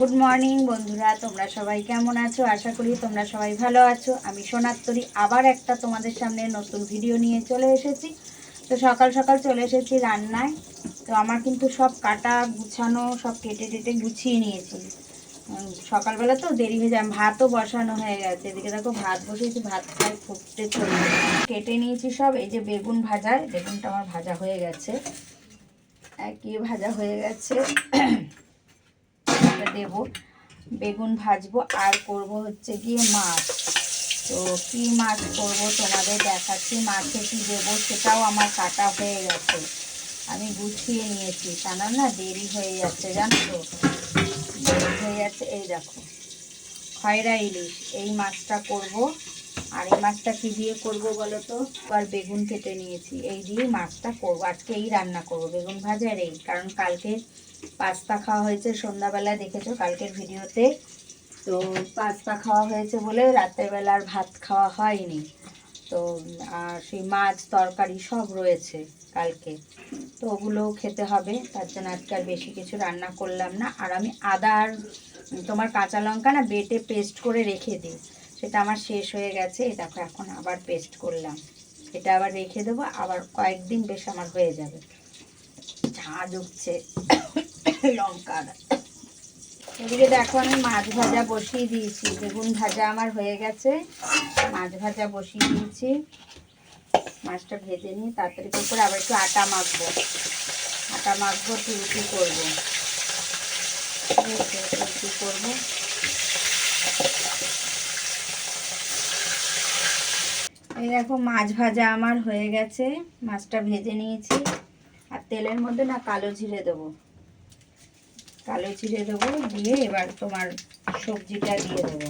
Good morning বন্ধুরা, তোমরা সবাই কেমন আছো? আশা করি তোমরা সবাই ভালো আছো। আমি সোনাত্তরী, আবার একটা তোমাদের সামনে নতুন ভিডিও নিয়ে চলে এসেছি। তো সকাল সকাল চলে এসেছি রান্নায়। তো আমার কিন্তু সব কাটা, গুছানো, সব কেটে টেটে গুছিয়ে নিয়েছি। সকালবেলা তো দেরি হয়ে যায়, ভাতও বসানো হয়ে গেছে। এদিকে দেখো, ভাত বসিয়েছি, ভাত প্রায় ফুটতে চলবে কেটে নিয়েছি সব, এই যে বেগুন ভাজা বেগুনটা আমার ভাজা হয়ে গেছে। একই ভাজা হয়ে গেছে। এটা দেব। বেগুন ভাজবো। আর করব হচ্ছে গিয়ে মাছ। তো কী মাছ করব তোমাদের দেখাচ্ছি। মাছে কী দেবো সেটাও আমার কাটা হয়ে গেছে। আমি গুছিয়ে নিয়েছি। কেন না দেরি হয়ে যাচ্ছে জানো তো দেরি হয়ে যাচ্ছে। এই দেখো, খয়রা ইলিশ। এই মাছটা করব। আর এই মাছটা কি দিয়ে করব বলো তো আর বেগুন কেটে নিয়েছি। এই দিয়ে মাছটা করব। আজকে এই রান্না করব, বেগুন ভাজার এই। কারণ কালকে পাস্তা খাওয়া হয়েছে সন্ধ্যাবেলায় দেখেছ? কালকের ভিডিওতে। তো পাস্তা খাওয়া হয়েছে বলে রাতের বেলা আর ভাত খাওয়া হয়নি। তো, আর সেই মাছ, তরকারি সব রয়েছে কালকে। তো ওগুলোও খেতে হবে। তার জন্য আজকে আর বেশি কিছু রান্না করলাম না। আর আমি আদা আর তোমার কাঁচা লঙ্কা না বেটে পেস্ট করে রেখে দিই। সেটা আমার শেষ হয়ে গেছে। দেখো, এখন আবার পেস্ট করলাম। এটা আবার রেখে দেবো, আবার কয়েকদিন বেশ আমার হয়ে যাবে। ঝাঁজ উঠছে, লঙ্কার। এদিকে দেখো, আমি মাছ ভাজা বসিয়ে দিয়েছি। বেগুন ভাজা আমার হয়ে গেছে। মাছ ভাজা বসিয়ে দিয়েছি। মাছটা ভেজে নিয়ে তাড়াতাড়ি করে আবার একটু আটা মাখবো। আটা মাখবো, একটু রুটি করব। রুটি করব। দেখো মাছ ভাজা আমার হয়ে গেছে। মাছটা ভেজে নিয়েছি। আর তেলের মধ্যে না কালো জিরে দেবো। কালো জিরে দেবো, দিয়ে এবার তোমার সবজিটা দিয়ে দেবো।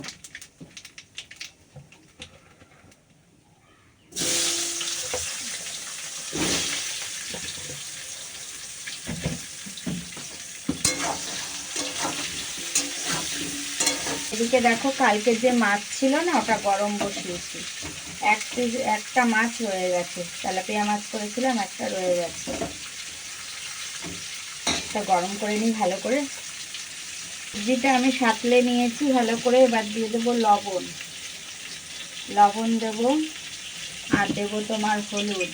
এদিকে দেখো কালকে যে মাছ ছিল না, ওটা গরম বসিয়েছি। এক পিস একটা মাছ রয়ে গেছে। তেলাপিয়া মাছ করেছিলাম, একটা রয়ে গেছে। এটা গরম করে নিই ভালো করে। সবজিটা আমি সাতলে নিয়েছি ভালো করে, এবার দিয়ে দেবো লবণ। লবণ দেব আর দেবো তোমার হলুদ।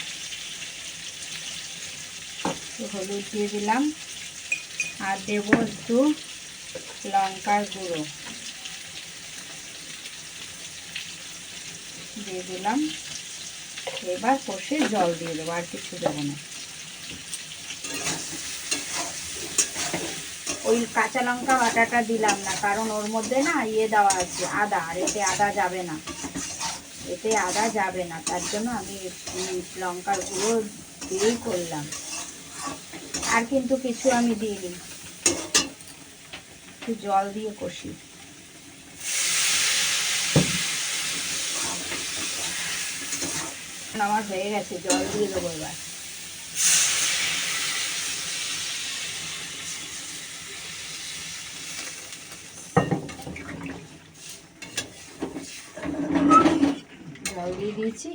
হলুদ দিয়ে দিলাম। আর দেবো একটু লঙ্কার গুঁড়ো। দিয়ে দিলাম। এবার কষে জল দিয়ে দেবো, আর কিছু দেবো না। ওই কাঁচা লঙ্কা বাটাটা দিলাম না, কারণ ওর মধ্যে না ইয়ে দেওয়া আছে, আদা, আর এতে আদা যাবে না। এতে আদা যাবে না, তার জন্য আমি লঙ্কার গুঁড়ো দিয়েই করলাম। আর কিন্তু কিছু আমি দিইনি। একটু জল দিয়ে কষি। আমার হয়ে গেছে, জল দিয়ে দেবো এবার। জল দিয়ে দিয়েছি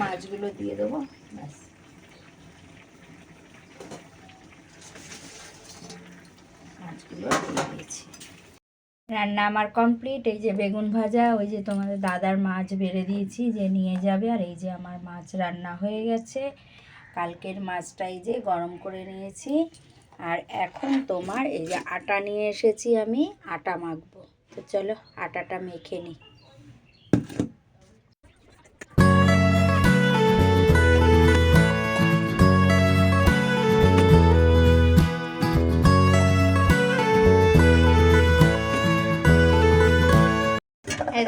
মাছগুলো দিয়ে দেবো, ব্যাস। মাছগুলো দিয়ে দিয়েছি। রান্না আমার কমপ্লিট এই যে বেগুন ভাজা, ওই যে তোমাদের দাদার মাছ বেড়ে দিয়েছি, যে নিয়ে যাবে, আর এই যে আমার মাছ রান্না হয়ে গেছে। কালকের মাছটা এই যে গরম করে নিয়েছি। আর এখন তোমার এই যে আটা নিয়ে এসেছি আমি, আটা মাখবো। তো চলো আটাটা মেখে নিই।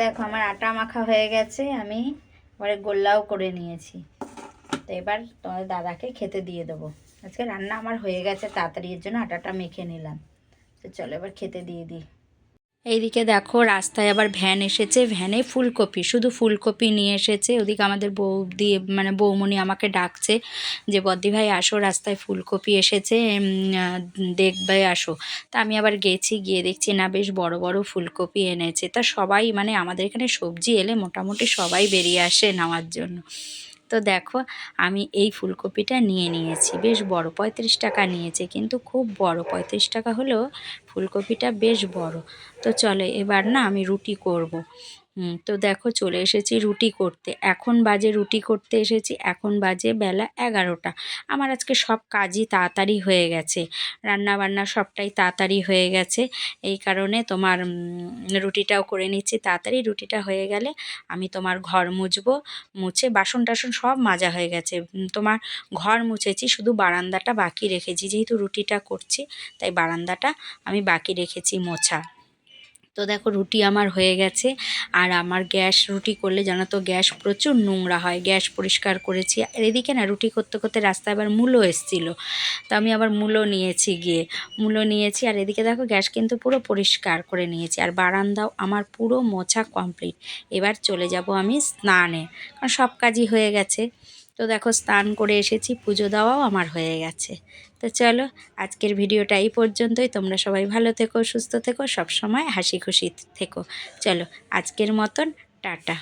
দেখো, আমার আটা মাখা হয়ে গেছে, আমি এবারে গোল্লাও করে নিয়েছি। তো এবার তোমাদের দাদাকে খেতে দিয়ে দেবো। আজকে রান্না আমার হয়ে গেছে, তাড়াতাড়ি এর জন্য আটাটা মেখে নিলাম। তো চলো এবার খেতে দিয়ে দিই। এইদিকে দেখো, রাস্তায় আবার ভ্যান এসেছে। ভ্যানে ফুলকপি, শুধু ফুলকপি নিয়ে এসেছে। ওদিকে আমাদের বউ দিয়ে মানে বৌমণি আমাকে ডাকছে যে, বদ্দি ভাই, আসো, রাস্তায় ফুলকপি এসেছে। দেখবে, আসো। তা আমি আবার গেছি, গিয়ে দেখছি, না, বেশ বড় বড় ফুলকপি এনেছে। তা সবাই মানে আমাদের এখানে সবজি এলে মোটামুটি সবাই বেরিয়ে আসে নেওয়ার জন্য। তো দেখো, আমি এই ফুলকপিটা নিয়ে নিয়েছি বেশ বড়, পঁয়ত্রিশ টাকা নিয়েছে, কিন্তু খুব বড়, পঁয়ত্রিশ টাকা হলেও ফুলকপিটা বেশ বড় তো চলো, এবার না আমি রুটি করব। হুম, তো দেখো চলে এসেছি রুটি করতে। এখন বাজে রুটি করতে এসেছি এখন বাজে বেলা এগারোটা। আমার আজকে সব কাজই তাড়াতাড়ি হয়ে গেছে। রান্না বান্না সবটাই তাড়াতাড়ি হয়ে গেছে। এই কারণে তোমার রুটিটাও করে নিচ্ছি। তাড়াতাড়ি রুটিটা হয়ে গেলে আমি তোমার ঘর মুছবো মুছে বাসন টাসন সব মাজা হয়ে গেছে। তোমার ঘর মুছেছি শুধু বারান্দাটা বাকি রেখেছি। যেহেতু রুটিটা করছি তাই বারান্দাটা আমি বাকি রেখেছি মোছা। তো দেখো রুটি আমার হয়ে গেছে। আর আমার গ্যাস রুটি করলে জানো তো গ্যাস প্রচুর নোংরা হয়, গ্যাস পরিষ্কার করেছি। আর এদিকে না রুটি করতে করতে রাস্তায় আবার মূলো এসেছিল। তো আমি আবার মূলো নিয়েছি গিয়ে মূলো নিয়েছি। আর এদিকে দেখো গ্যাস কিন্তু পুরো পরিষ্কার করে নিয়েছি। আর বারান্দাও আমার পুরো মোছা কমপ্লিট এবার চলে যাব আমি স্নানে, কারণ সব কাজই হয়ে গেছে। তো দেখো স্নান করে এসেছি, পুজো দেওয়াও আমার হয়ে গেছে। তো চলো, আজকের ভিডিওটা এই পর্যন্তই। তোমরা সবাই ভালো থেকো, সুস্থ থেকো, সবসময় হাসি খুশি থেকো। চলো, আজকের মতন, টাটা।